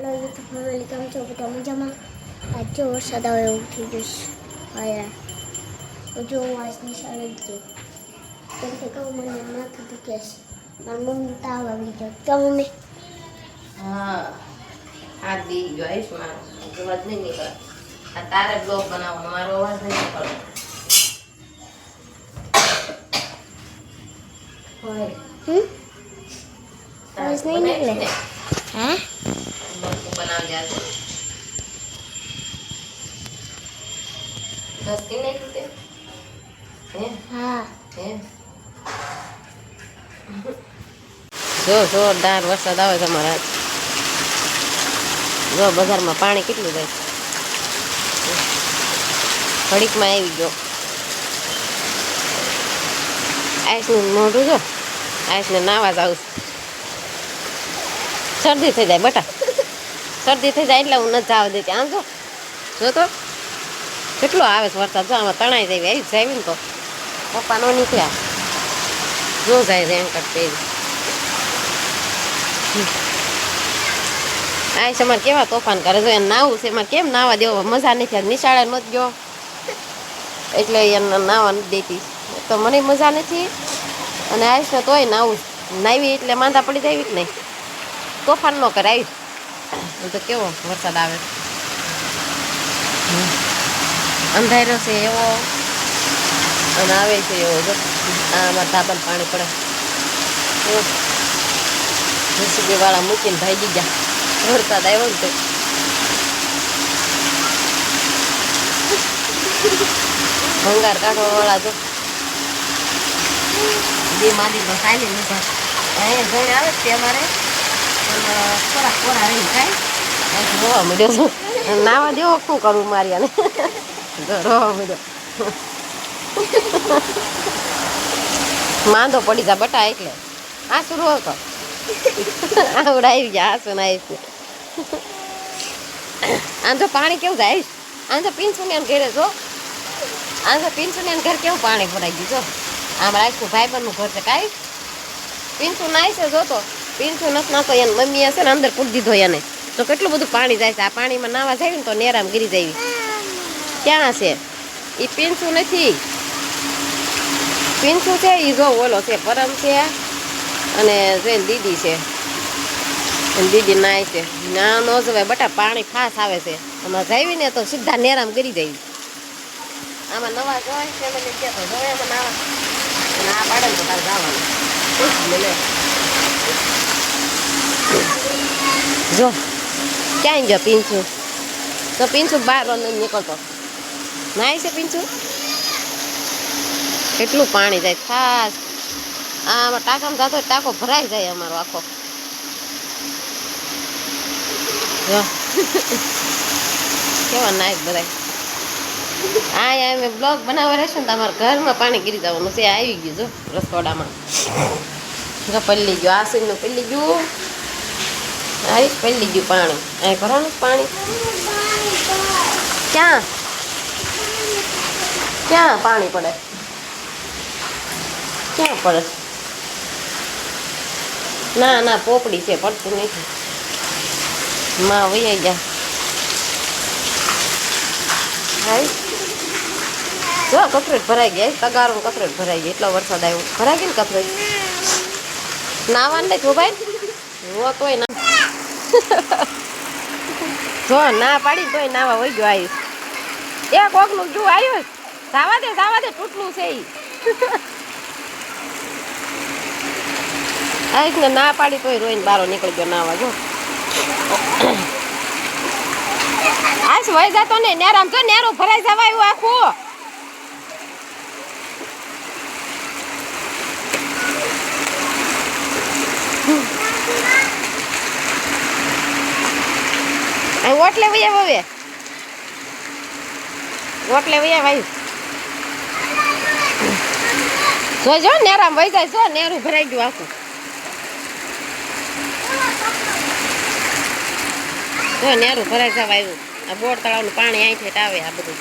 Hello YouTube family કેમ છો બધા મજામાં આજ જો વરસાદ આવે એવું થઈ ગયું છે હા તો જો હું આજ નિશાળે જ જઈ કેમ કે કહું મને માથું દુખે છે મારી મમ્મી તાવ આવી ગયો કેમ મમ્મી હા હાથ બી ગયો આવીશ મારો અવાજ નહીં નીકળે આ તારે બ્લોગ હે જો, જોરદાર વરસાદ આવે છે જો, બજારમાં પાણી કેટલું જાય? ઘડીકમાં આવી ગયો. આઈસનું મોઢું જો. આઈસને નાવા આવું શરદી થઈ જાય, બટા. શરદી થઈ જાય એટલે હું નથી જવા દેતી. આમ જો જો તો કેટલો આવે છે વરસાદ. જો આમાં તણાઈ જાય, આવી જાય ને તો. પપ્પા નો નીકળ્યા. જો જાય રેનકટ પહેરી. આ છે અમારે કેવા તોફાન કરે. છે એને નાવું છે, એમાં કેમ નાવા દેવો? મજા નથી આ નિશાળે નથી ગયો. એટલે એને નાવા નથી દેતી. તો મને મજા નથી. અને આવીશ તોય નાવું. નાવી એટલે માંદા પડી જાય જ નહીં. તોફાન ન કરે આવીશ તો કેવો વરસાદ આવે. અંધારો છે એવો. અને આવે છે એવો જો. આમાં ધાબાને પાણી પડે. જેસીબી વાળા મૂકીને ભાગી ગયા. વરસાદ આવ્યો ને તો. ભંગાર કાઢવા વાળા જો. બે માદી તો ખાઈ લીધા અહીંયા ઘરે આવે તે અમારે. થોડા કોરા રહી ખાય નાવા દેવો શું કરવું મારી જો રોવા મળ્યો માંદો પડી જા બટા એટલે આ શું રો તો આવડાવી ગયા આસુ ના આમ તો પાણી કેવું જાય આમ તો પીંછું ને ઘરે જો આમ તો પીંછું ને ઘર કેવું પાણી ભરાઈ ગયું જો આમ રાખ્યું ભાઈ નું ઘર છે કાંઈ પીનસુ નાય છે જો તો પીંછું નથી નાખો એને મમ્મી હશે ને અંદર પૂરી દીધો એને તો કેટલું બધું પાણી જાય છે? આ પાણીમાં નાવા જાય ને તો નેરામ ગીરી જાય ક્યાં છે? એ પીંછું નથી. પીંછું છે એ જો ઓલો છે, પરમ છે, અને જોઈને દીદી છે. દીદી નાય છે. ના, ન જવાય, બટા પાણી ફાસ આવે છે. આમાં જાવી ને તો સીધા નેરામ કરી જાય. આમાં નવા જોવાય ફેમિલી કે તો જોવે મને આવા આ પાડે તો તારે જવાનું. જો. ક્યાં ગયો પીંછું તો પીંછું બહાર નીકળતો. નાય છે પીંછું કેટલું પાણી જાય, ખાસ. આમાં ટાંકામાં જતો ટાંકો ભરાઈ જાય અમારો આખો. કેવા નાયક ભરાય આ અમે બ્લોગ બનાવવા રહેશે ને તમારા ઘરમાં પાણી ગીરી જવાનું છે. આવી ગયું જો રસોડામાં. જો પલ્લી ગયો, આ સીનનું પલ્લી ગયું. આવી પહેલી ગયું પાણી. અહીં ભરવાનું પાણી. ક્યાં? ક્યાં પાણી પડે? ક્યાં પડે? ના ના, પોપડી છે, પડતું નથી. માં વૈયા ગયા. હાય જો કપરેટ ભરાઈ ગયા તગારો કપરેટ ભરાઈ ગઈ એટલો વરસાદ આવ્યો. ભરાઈ ગયો ને કપરેટ નાવાનું નહીં ભાઈ હું તોય ના જો, ના પાડી તોય નાવા હોય ગયો આવીશ એ કોકનું જો આવ્યો સાવા દે સાવા દે, તૂટલું છે ઈ. ને ના પાડી તોય રોઈને બારો નીકળી ગયો નાવા, જો. આશ વહી જતો ને નેરામ જો, નેરો ભરાઈ જવાયું આખું. ઓટલે વૈયા હવે. ઓટલે વૈયા ભાઈ. જો જો નેરામ વહી જાય જો નેરું ભરાઈ ગયું આખું. જો નેરું ભરાઈ જવા આવ્યું. આ બોર તળાવનું પાણી અહીંથી આવે આ બધું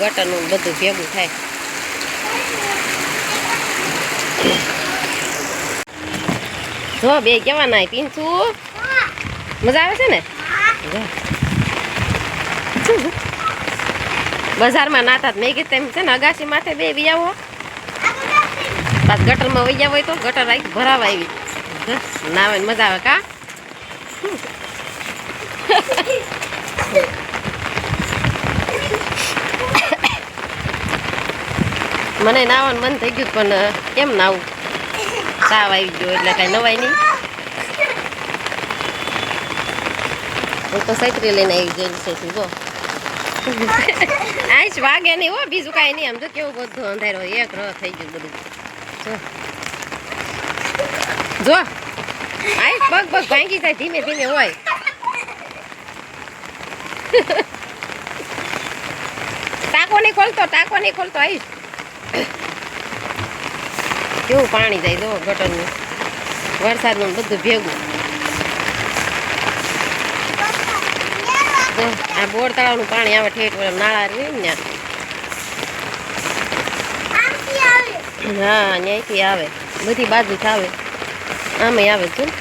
ગટરનું બધું ભેગું થાય. જો બે કેવા નાય પીંછું મજા આવે છે ને. બજારમાં નાતા મેં કીધું તેમ છે ને અગાસી માથે બે વી આવો. પાછ ગટરમાં વહી હોય તો ગટર રાખી ભરાવા આવી. નાવે મજા આવે કા? મને નાવાનું મન થઈ ગયું પણ કેમ નાવું? તાવ આવી ગયો એટલે કાંઈ નવાય નહીં. હું તો સૈત્રી લઈને આવી ગયેલી છે, જો. આઈશ વાગે નહીં હો, બીજું કાંઈ નહીં. આમ તો કેવું બધું અંધારો. એક રહ થઈ ગયું બધું. જો. જો. આઈશ પગ પગ ભાંગી જાય ધીમે ધીમે હોય. ટાંકો નહીં ખોલતો, ટાંકો નહીં ખોલતો આઈશ કેવું પાણી જાય જો ગટરનું. વરસાદનું બધું ભેગું. જો, આ બોર તળાવનું પાણી આવે ઠેઠ નાળા રહે ને. હા ત્યાંથી આવે. બધી બાજુ આવે. આમે આવે છે જો.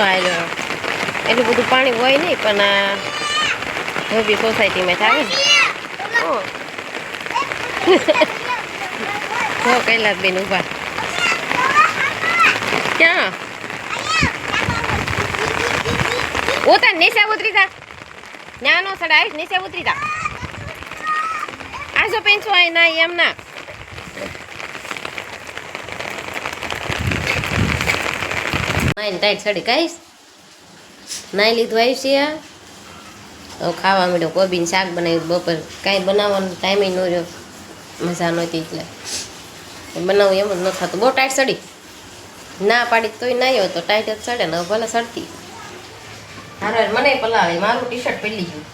આવેલો એટલું બધું પાણી હોય નહીં, પણ આ ધોબી સોસાયટીમાં થાય ને. જો કૈલાસબેન ઊભા. ક્યાં? ઉતર, નીચે ઉતરી જા. ન્યાનો સડાઈશ નીચે ઉતરી જા. આજો પેન્સો આય ના એમ ના નાઈન ટાઈટ સડી કહીશ નાઈ લીધું આવી છે હવે ખાવા માંડ્યો કોબીન શાક બનાવ્યું બપોર. કાંઈ બનાવવાનો ટાઈમે ન રહ્યો. મજા નહોતી એટલે. બનાવું એમ જ ન થતું. બહુ ટાઈટ સડી. ના પાડી તોય ના આવ્યો, તો ટાઈટ જ સડે ને ભલે સડતી. હારે મને પલાવે મારું ટી શર્ટ પહેરી ગયું.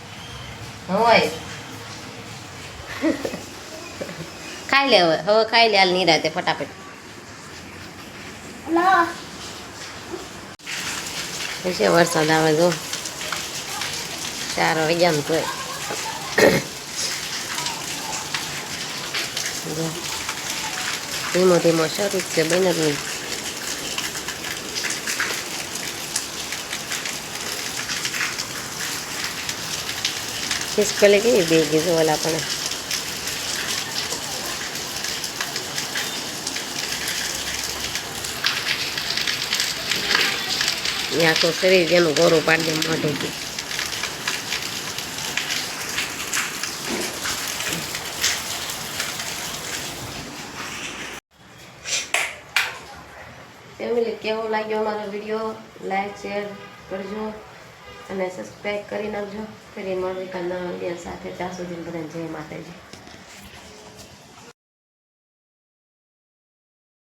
હોય ખાઈ લે હવે હવે ખાઈ લે હાલ નિરાતે ફટાફટ. પછી વરસાદ આવે જો ચાર વાગ્યા ને તોય. ધીમો ધીમો શરૂ છે બને જ નહીં ખિસકોલી કેવી બે ગઈ ઓલા પણ એ આખું શરીર એનું ગોરું પાડી દે મોઢેથી ફેમિલી કેવો લાગ્યો અમારો વીડિયો લાઈક શેર કરજો અને સબસ્ક્રાઈબ કરી નાખજો. ફરી મળવી કાલના વીડિયો સાથે. ત્યાં સુધી બધાને જય માતાજી.